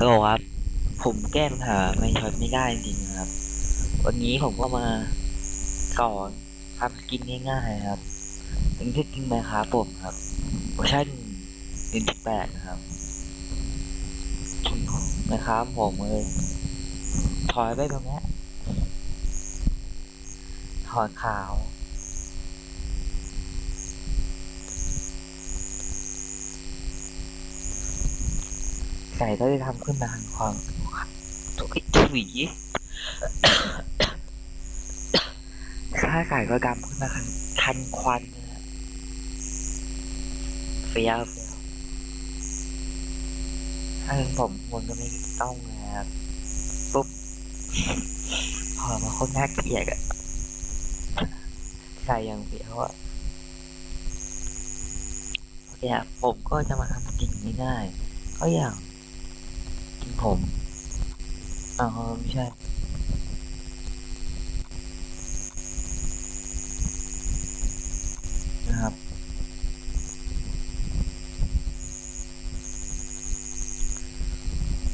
ฮัลโหลครับ ผมแก้ปัญหาไม่ช็อตไม่ได้จริงๆครับ วันนี้ผมก็มาสอนทำสกินง่ายๆครับ เป็นสกินไหมครับผมครับเวอร์ชัน1.8นะครับนะครับผมเลยถอยไปตรงนี้ถอดขาว ไก่ก็ได้ทำขึ้นมาทางความทุกถุยข้าไก่ก็ดำขึ้นมาทันทันควันนะฮะเฟียวเฟี้ยวถ้าเป็นผมมันก็ไม่ต้องนะครับปุ๊บพอมาคนน่าเกลียดอะใส่ยังเฟียวอะโอเคครับผมก็จะมาทำกินง่ายๆก็อย่างกิน ผมอ๋อไม่ใช่นะครับ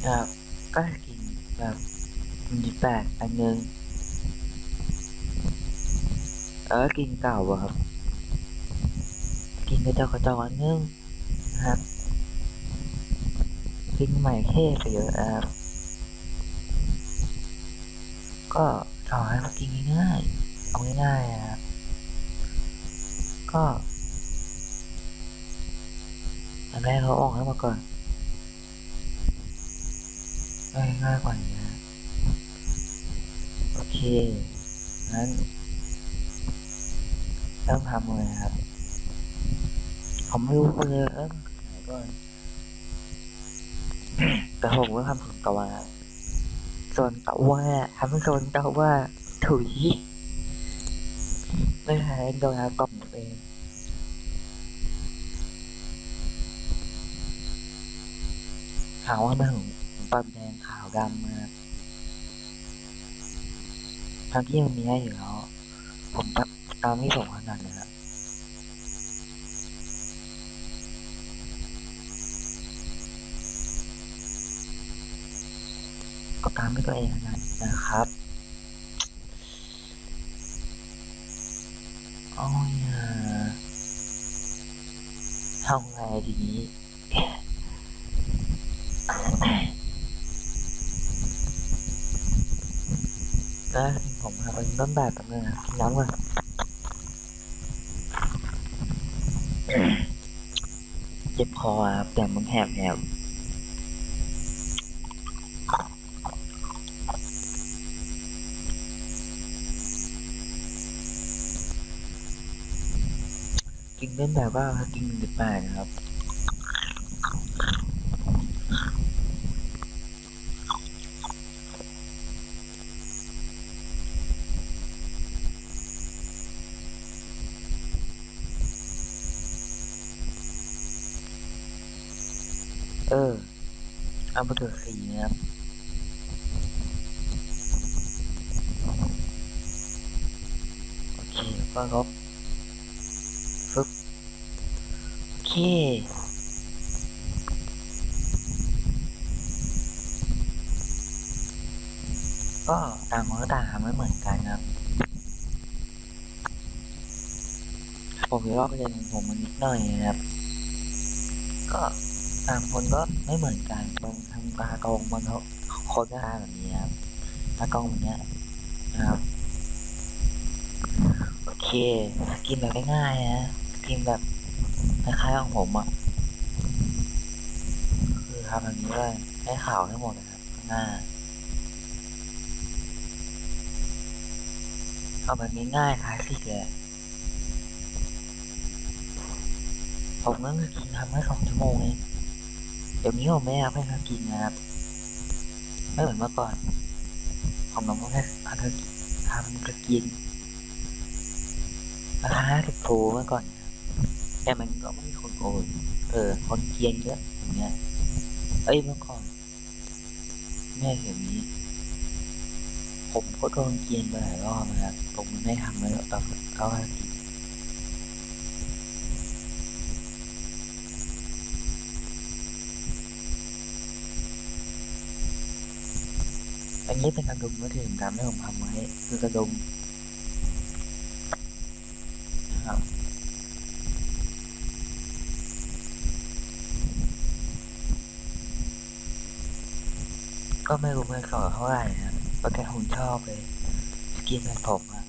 นะครับก็กินแบบมีแปดอันหนึงแล้วก็กินเก่าอะครับ กินกระจอกกระจอกอันนึง กินใหม่เท่ไปเยอะนะครับก็สอนให้มากินง่ายๆเอาง่ายๆนะครับก็อันแรกเขาออกให้มาก่อนง่ายๆกว่านี้นะโอเคงั้นเริ่มทำเลยครับผมไม่รู้เลยเออไหนก่อน แต่ผมก็ทำถึงตัวส่วนตัวทำส่วนตัวถุยไม่ใช่โดนน้ำกล่อมตัวเองหาว่ามันของปลาแดงขาวดำนะทั้งที่มันมีให้อยู่แล้วผมตามตามไม่ส่งขนาดนะ ก็ตามไม่ตัวเองนะนะครับโอ้ยอะทำไงดีนะผมหาเป็นต้นแบบแป๊บนึงนะกินน้ำก่อนเจ็บคอครับแต่มันแหบแหบ เล่นแบบว่ากินดิบแปลกครับเออเอาไปเกิดสีนะครับโอเคก็ลบฟึบ ก็ต่างคนก็ต่างทำไม่เหมือนกันครับผมจะลอกเรียนของผมมันนิดหน่อยนะครับ ก็ต่างคนก็ไม่เหมือนกันบางทำปลากองบางเขาคนก็ทำแบบนี้ครับปลากองแบบเนี้ยนะครับโอเคกินแบบง่ายๆนะกินแบบ คล้ายๆของผมอะคือทำแบบนี้เลยให้ขาวให้หมดนะครับข้างหน้าเอาแบบนี้ง่ายคลาสสิกเลยผมก็คือกินทำแค่สองชั่วโมงเองเดี๋ยวนี้ผมไม่เอาให้เขากินนะครับไม่เหมือนเมื่อก่อนผมต้องแค่ทำทำกินราคาห้าสิบโฟเมื่อก่อน แต่มันก็ไม่มีคนโอนเออ คนเกียนเยอะอย่างเงี้ย เอ้ยเมื่อก่อนแม่เห็นนี้ ผมก็โดนเกียนไปหลายรอบนะครับผมไม่ทำเลยตอนเขาให้กินอันนี้เป็นกระดุมก็ถึงตามที่ผมทำไว้คือกระดุมนะครับ ก็ไม่รู้มันสอนเท่าไหร่นะเพราะแกคงชอบเลย สกินแบบผมอะ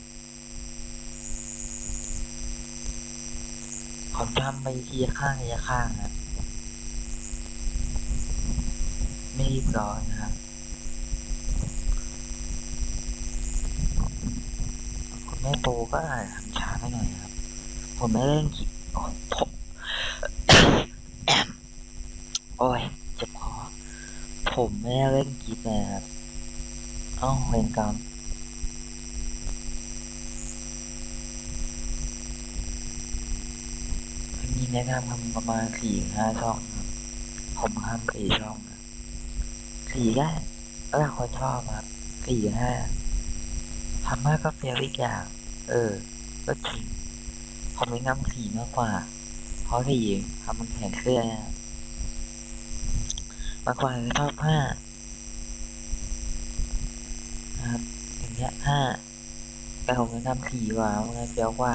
ผมทำไปทีข้างทีละข้างนะไม่รีบร้อนนะครับคุณแม่โตก็อาจทำช้าไปหน่อยครับ ผมไม่เล่นคิดโอ้ผมแอมโอ้ย ผมไม่ได้เล่นกิฟเลยครับ เอ้าเวรกรรมอันนี้แนะนำทำประมาณสี่ห้าช่องครับผมทำสี่ช่องครับสี่ได้แล้วคนชอบครับสี่ห้าทำมากก็เฟลอีกอย่าง เออ ก็จริงผมไม่นำสี่มากกว่า เพราะสีทำมันแข็งเครื่อยนะ มากคว่าก็ชอบห้านะครับอย่างเงี้ยห้าแต่ผมจะนำสีกว่ามันเฟี้ยวกว่า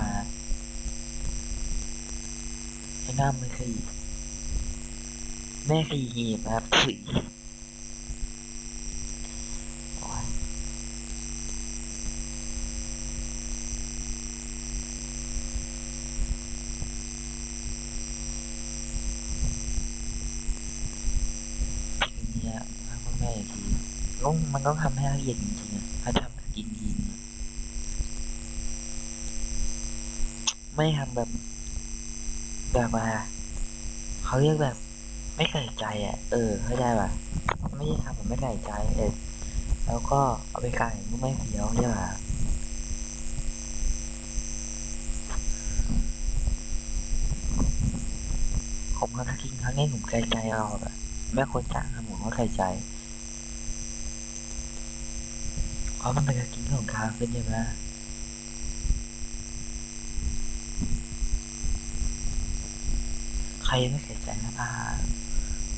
แนะนำมันสีแม่สีหีบครับสีโอ้ย ทีเนี้ยถ้าพ่อแม่อีกที ต้องมันต้องทำให้ละเอียดจริงๆถ้าทำกินทีนไม่ทำแบบแบบว่าเขาเรียกแบบ ไม่ใส่ใจอะ เออเข้าใจป่ะไม่ใช่ทำแบบไม่ใส่ใจเออแล้วก็เอาไปขายก็ไม่เฟี้ยวใช่ป่ะผมทำสกินครั้งนี้ผมใส่ใจเอาแบบแม่คนจ้างทำผมก็ใส่ใจ เพรามันเป็นการกินของทางขึ้นใช่ไหมใครไม่ใส่ใจนะพา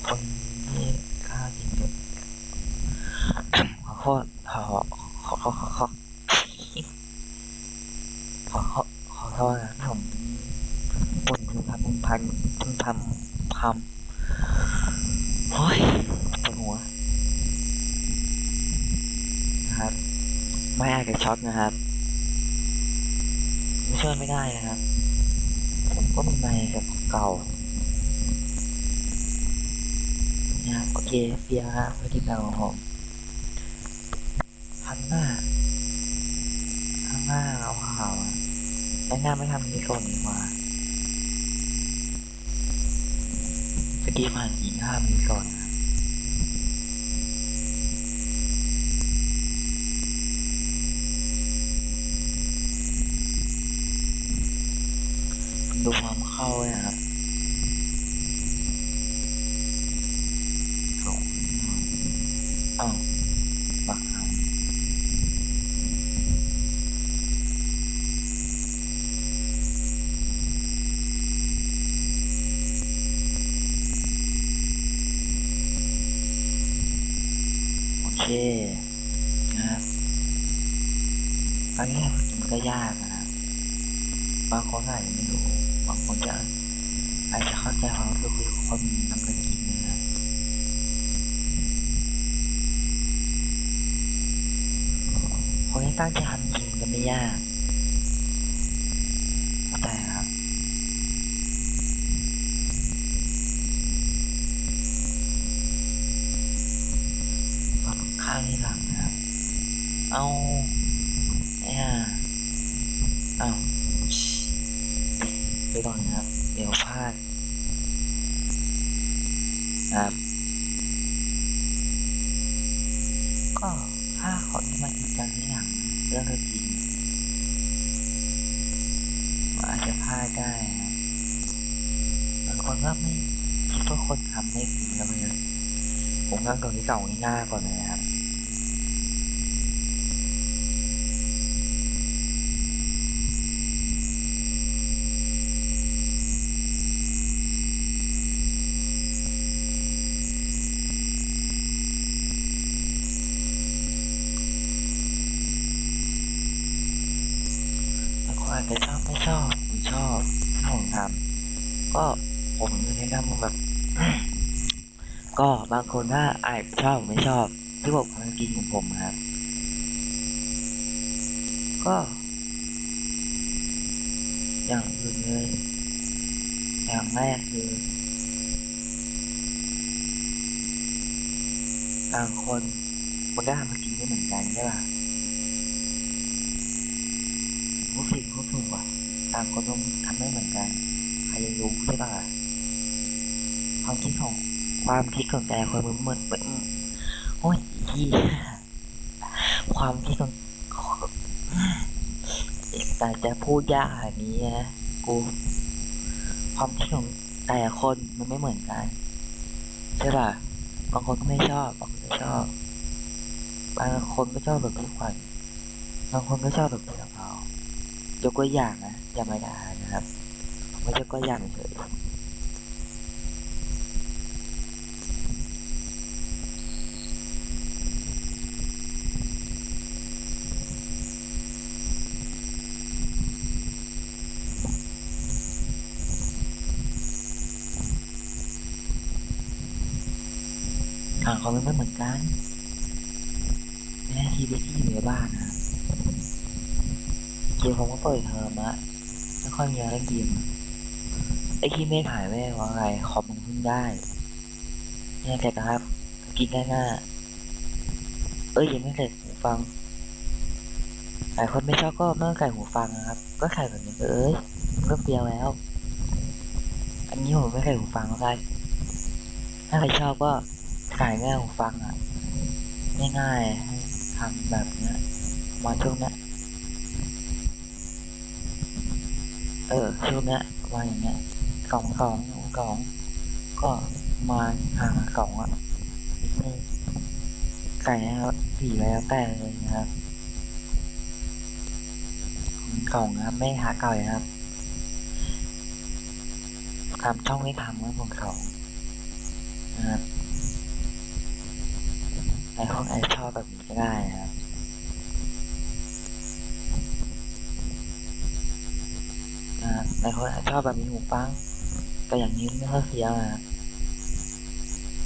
คนที่กล้ากินเยอะขอโทษขอขอขอขอขอขอขอขอโทษนะผมบ่นพึมพำพันพึมพำพำ โอ้ยปวดหัวนะครับ ไม่อาจจะช็อตนะครับไม่ช่วยไม่ได้นะครับ ผมก็มีไมค์กับเก่านะครับโอเคเฟียครับพอดีเราของผมทันหน้าข้างหน้าเอาขาวแล้วหน้าไม่ทำนี้ก่อนดีกว่าสกีผ่านอีกห้ามีก่อนนะ ดูความ เข้าเลยนะครับโอ้อ้าวบักหางโอเคนะครับตอนนี้มันก็ยากนะครับ บางคนอาจจะไม่รู้ บางคนจะอาจจะเข้าใจความรู้สึกของคนทำกันกินนะครับ คนที่ตั้งใจทำจริงก็ไม่ยากเข้าใจครับข้างที่หลังนะครับ เอา คนถ้าอาจชอบไม่ชอบที่ผมกำลังกินของผมครับ ก็ อย่างอื่นเลย อย่างแรกคือบางคนมันก็ทำมากินไม่เหมือนกันใช่ป่ะพูดผิดพูดถูกอะต่างคนต้องทำไม่เหมือนกัน ใครจะรู้ใช่ป่ะความคิดของ ความคิดของแต่ละคนมันเหมือนเหมือนโอ้ยที่ความคิดของแต่จะพูดยากแบบนี้นะกูความคิดของแต่ละคนมันไม่เหมือนกันใช่ป่ะบางคนก็ไม่ชอบบางคนก็ชอบบางคนก็ชอบแบบพี่ขวัญบางคนก็ชอบแบบพี่กะเพรายกตัวอย่างนะอย่ามาด่านะครับไม่ยกตัวอย่างเฉย ต่างคนมันไม่เหมือนกันแม่ชีวิตที่อยู่ในบ้านนะเกมผมก็เปิดเทอมอะไม่ค่อยมีอะไรเล่นเกมไอ้ที่ไม่ถ่ายแม่ว่าไงคอมมันเพิ่งได้เนี่ยเสร็จแล้วครับ กินได้หน้า เอ้ยยังไม่เสร็จหูฟังหลายคนไม่ชอบก็ไม่ต้องใส่หูฟังนะครับ ก็ใส่แบบนี้เอ้ยมันก็เปียวแล้ว อันนี้ผมไม่ใส่หูฟังก็ได้ถ้าใครชอบก็ ขายแง่หูฟังอะง่ายๆให้ทำแบบเนี้ยมาช่วงเนี้ยเออช่วงเนี้ยมาอย่างเงี้ยสองสองสองก็มาหางสองอะนิดนึงไก่นะครับสีแล้วแต่เลยนะครับกล่องนะครับ ไม่หาเก่าเลยครับทำช่องไม่ทำนะผมสองนะครับ ไอพวกไอชอบแบบนี้ก็ได้นะครับนะครับไอคนไอชอบแบบมีหูฟัง แต่อย่างนี้ไม่ค่อยเสียนะ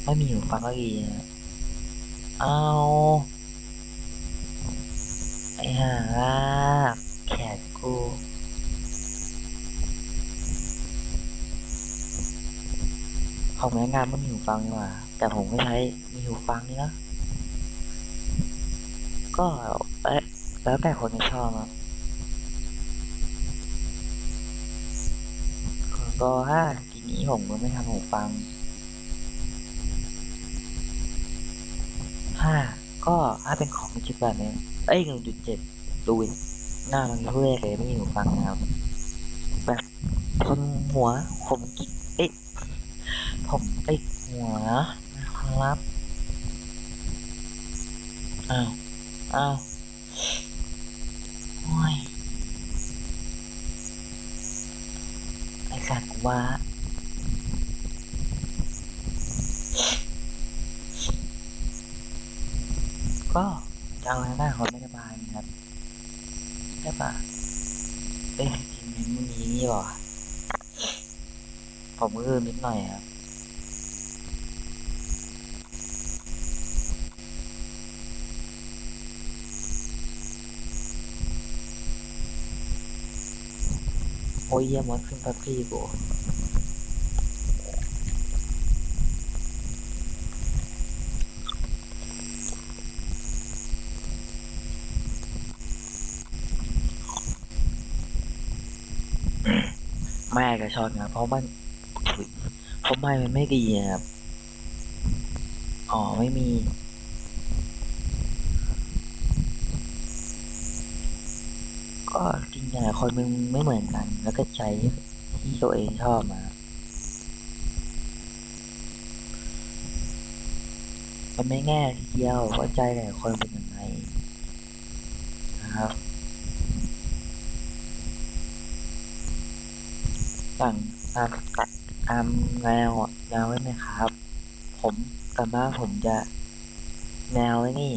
ไม่มีหูฟังก็ดีนะเอาไอห่าลากแขนกูผมแนะนำว่มีหูฟังดีกว่า แต่ผมไม่ใช้มีหูฟังนี่นะ ก็เอ๊ะแล้วแต่คนจะชอบครับก็ถ้าทีนี้ผมก็ไม่ทำหูฟังถ้าก็ถ้าเป็นของจิบแบบนี้เอ้ยหนึ่งจุดเจ็ดดูหน้ามันเพื่อเลยไม่มีหูฟังนะครับ แบบคนหัว ผมกิ๊กเอ๊ะผมติดหัวนะครับอ้าว อ้าวโอ้ยไอสัตว์ว่าก็จะเอาหน้าคนไม่สบายครับใช่ปะเอ้ยจริงๆมันมีนี่หรอผมก็คือนิดหน่อยครับ โอ้ยเยี่ยมดขึ้นแป๊บพี่กูแม่ก็ชอบนะเพราะมันถุยเพราะไม่มันไม่ดีนะครับ อ๋อ ไม่มี ก็ จริงๆคนมึงไม่เหมือนกัน แล้วก็ใจที่ตัวเองชอบมา มันไม่แง่ทีเดียวว่าใจแต่ละคนเป็นยังไงนะครับอย่างตามตามแนวอะแนวไว้ไหมครับ ผมกันบ้าผมจะแนวไว้นี่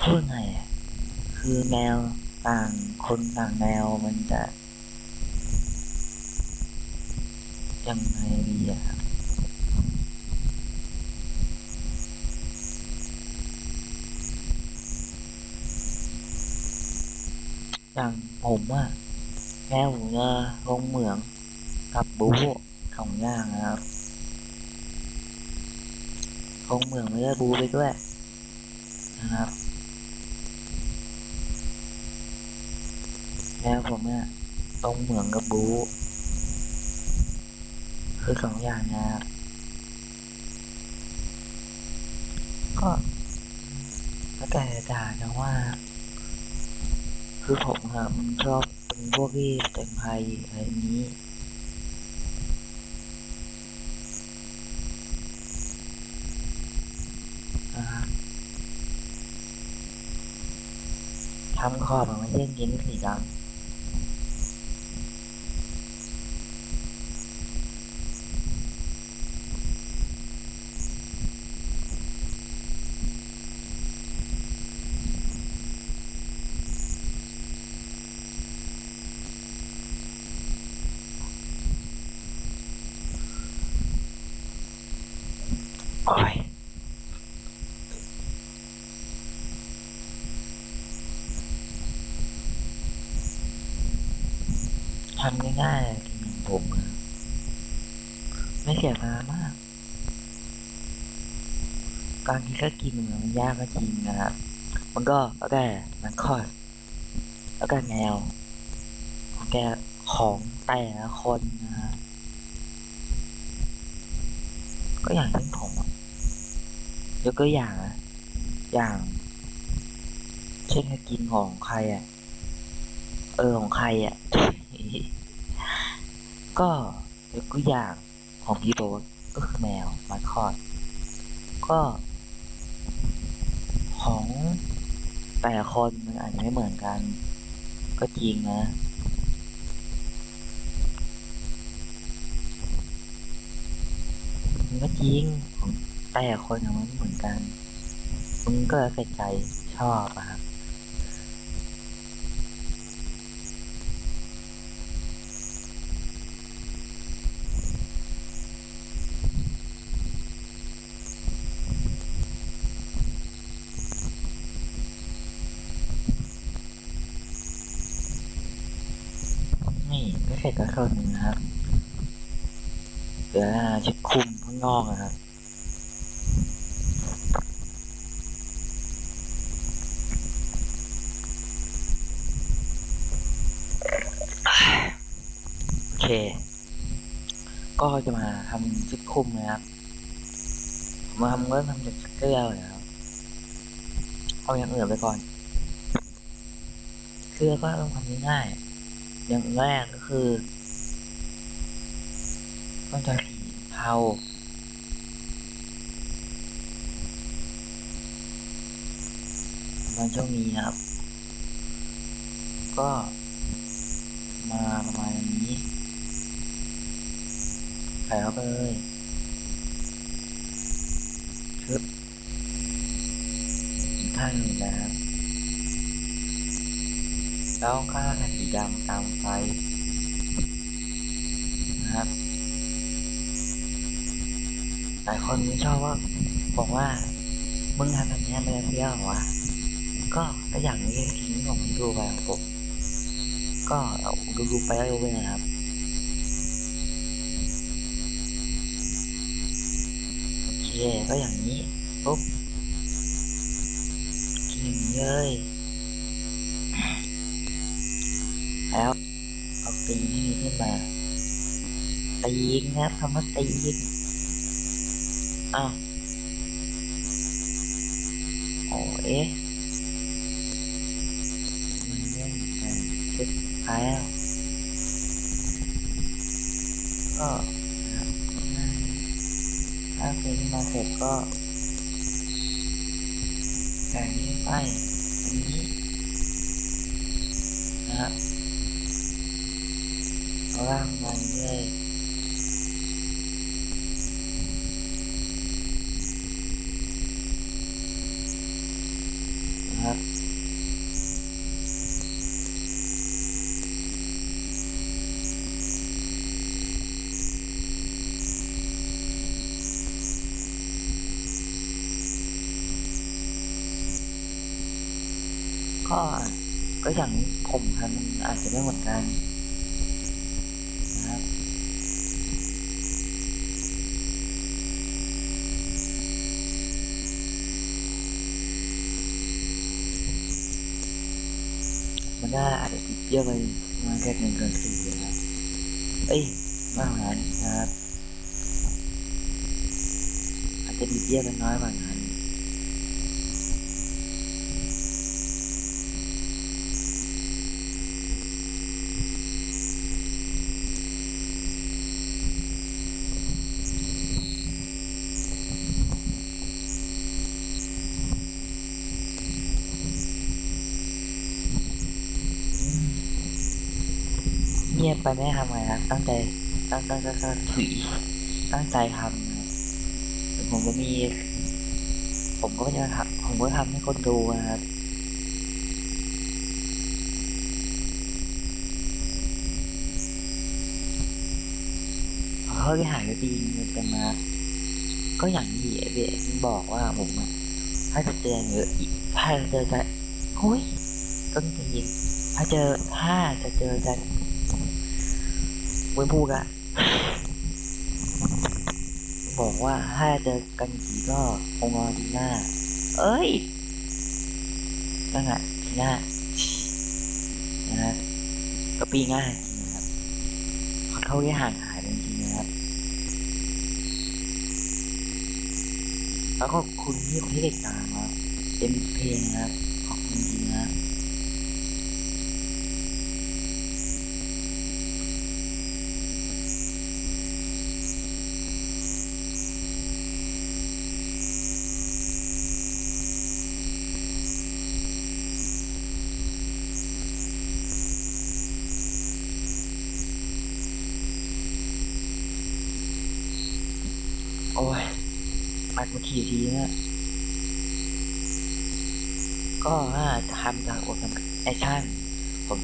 พูดไงอะ คือแนวต่างคนต่างแนวมันจะยังไงดีอะครับอย่างผมอะแม่ผมจะลงเหมืองกับบูสองอย่างนะครับลงเหมืองไม่ได้บูไปด้วยนะครับ แม่ผมเนี่ยลงเหมืองกับบูคือสองอย่างนะครับก็แล้วแต่ด่านะว่า คือผมครับมันชอบเป็นพวกที่แต่งภัยอะไรนี้ทำขอบมันไม่ใช่ยิงสีดำ โอ้ยทำง่ายๆกินอย่างผมอะไม่เสียเวลามาก การที่ก็กินอมันยากก็จริงนะครับมันก็แล้วแต่มันคอดแล้วก็แนวของแกของแต่ละคนนะครับก็อย่างเช่นผมยกตัวอย่างอย่าง เช่นกินของใครอะ เออของใครอะ ก็ยกตัวอย่างของพี่โบก็คือแมวมาคอด ก็ ของแต่ละคนมันอาจจะไม่เหมือนกัน ก็จริงนะมันก็จริงของแต่ละคนอะมันไม่เหมือนกันมึงก็แล้วแต่ใจชอบอะ นี่ก็เสร็จก็ส่วนหนึ่งนะครับเหลือชุดคุมข้างนอกนะครับโอเค ก็จะมาทำชุดคุมนะครับผมมาทำก็ทำจากเกลเลยนะครับเอาอย่างอื่นไปก่อนเสื้อก็ต้องทำง่ายๆ อย่างแรกก็คือ ต้องใช้สีเทามันช่วงนี้นะครับ ก็มาประมาณนี้ใส่เข้าไปเลยชึบท่านนะครับ แล้วก็ใส่สีดำตามไฟนะครับหลายคนไม่ชอบว่าบอกว่ามึงทำแบบนี้ไม่ได้เที่ยวเหรอวะก็ก็อย่างนี้ทิ้งของผมดูไปของผมก็เอาดูดูไปแล้วดูไปนะครับโอเคก็อย่างนี้ปุ๊บกินอย่างเลย ตีนขึ้นมา ตีนนะครับคำว่าตีนอ้าวโอ้เอ๊ะมันเรื่องการชุดท้ายแล้วก็ถ้าตีนมาเสร็จก็แบ่นี้ไปอันนี้นะครับ ว่างวันเลิก็ก็อย่างผมครับมันอาจจะไม่หมดกัน มันน่าอาจจะติดเยอะไปมาแค่หนึ่งเกินสี่นะครับเอ้ยมาหานะครับอาจจะติดเยอะไปน้อยไปนะ ไปไม่ทำไมครับ ตั้งใจ ตั้งตั้งตั้งตั้งถุยตั้งใจทำผมก็มี ผมก็จะทำผมก็ทำให้คนดูนะครับเขาหายไปปีนึงกันมา ก็อย่างที่เบสบอกว่าผมถ้าจะเตือนหรืออีกถ้าจะเจอกันโอ้ยต้องใจเย็นถ้าเจอถ้าจะเจอกัน ไม่พูดอะบอกว่าถ้าเจอกันทีก็คงรอปีหน้า เอ้ยนั่นแหละปีหน้านะฮะก็ปีหน้าจริงนะครับขอโทษที่ห่างหายจริงๆนะครับ แล้วก็คุณที่คนที่ติดตามครับเต็มเพลงนะครับ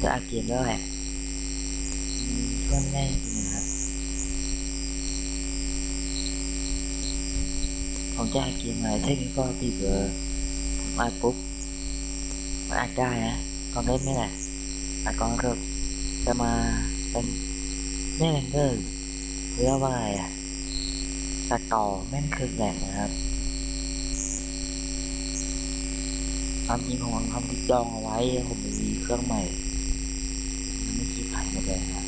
ผมจะอัดเกมด้วยอืมช่วยได้จริงๆนะครับผมจะอัดเกมอะไรเทคนิคก็ปีเบอร์ผมอัดปุ๊บมันอัดได้นะตอนเล่นไม่แหละอัดก่อนก็จะมาเป็นแม่แรงเกอร์เรียกว่าอะไรอะตัดต่อแม่นคืนแหลกนะครับความจริงผมทำดิกดองเอาไว้ผมมีเครื่องใหม่ มันไม่คิดขายหมดเลยนะครั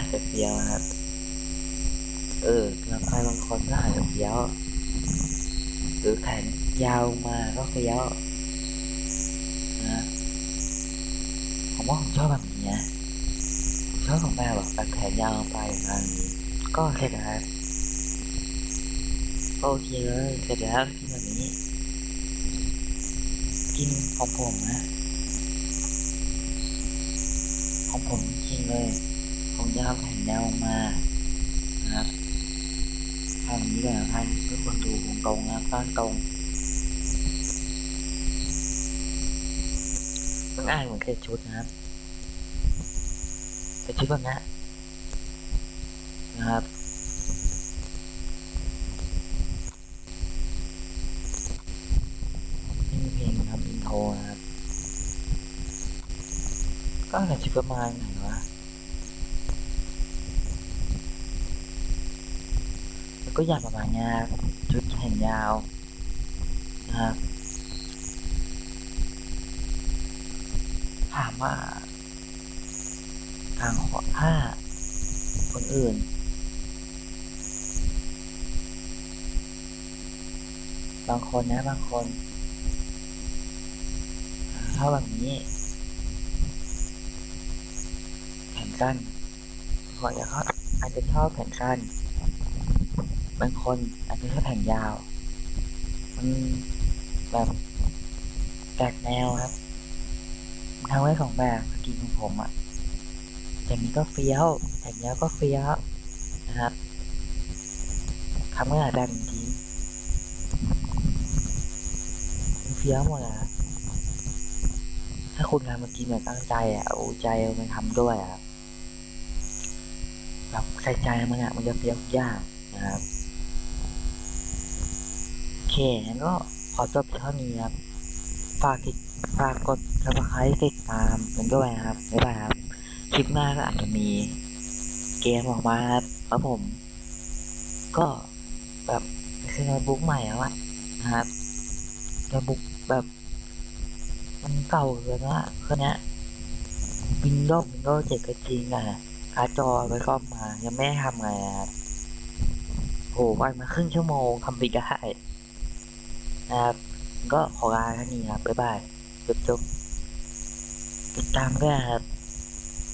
บ อันนี้ก็อาจจะเฟี้ยวนะครับเออลำไส้บางคนก็อาจจะเฟี้ยวหรือแขนยาวมาก็เฟี้ยวนะผมว่าผมชอบแบบนี้นะชอบของแบบแบบแขนยาวไปอย่างนี้ก็เสร็จแล้วครับโอเคเลยเสร็จแล้วกินแบบนี้ กินของผมนะของผมจริงเลย ผมจะเอาแขนยาวมานะครับทำนี้เลยนะครับเพื่อคนดูวงตรงนะต้านตรงมันอ่านเหมือนเซ็ชุดนะครับเซ็ชุดแบบนี้นะครับนี่มีเพลงทำอินโทรนะครับก็อาจจะประมาณไหนวะ แล้ว ก็อยากประมาณนี้ชุดแขนยาวนะครับถามว่าทางขวาถ้าคนอื่น บางคนนะบางคนถ้าแบบนี้แขนสั้นบางคนอาจจะเขาอาจจะชอบแขนสั้น บางคนอาจจะชอบแขนยาว มันแบบแปลกแนวครับทำไว้สองแบบสกินของผมอะ่ะอย่างนี้ก็เฟี้ยวอย่างนี้ก็เฟี้ยวนะครับทำไว้หลายแบบจริงๆเฟี้ยวหมดอะถ้าคุณทำเมากินแบบตั้งใจอะโอ้ใจมันทำด้วยอะแบบใส่ใจมันอะมันจะเปรี้ยวยากนะครับ งั้นก็ขอจบเท่านี้ครับ ฝากติดฝากกดซับสไครต์ติดตามกันด้วยนะครับบ๊ายบายครับ คลิปหน้าก็อาจจะมีเกมออกมาครับครับผม ก็แบบคือโน้ตบุ๊กใหม่แล้วอะนะครับโน้ตบุ๊กแบบ มันเก่าเกินว่าเครื่องเนี้ยวินโดว์วินโดว์เจ็ดก็จริงอะการ์ดจอไปซ่อมมา ยังไม่ได้ทำไงอะครับโหวันมาครึ่งชั่วโมงทำไปได้ นะครับ ก็ขอลาแค่นี้ครับบ๊ายบายจบจบติดตามด้วยครับ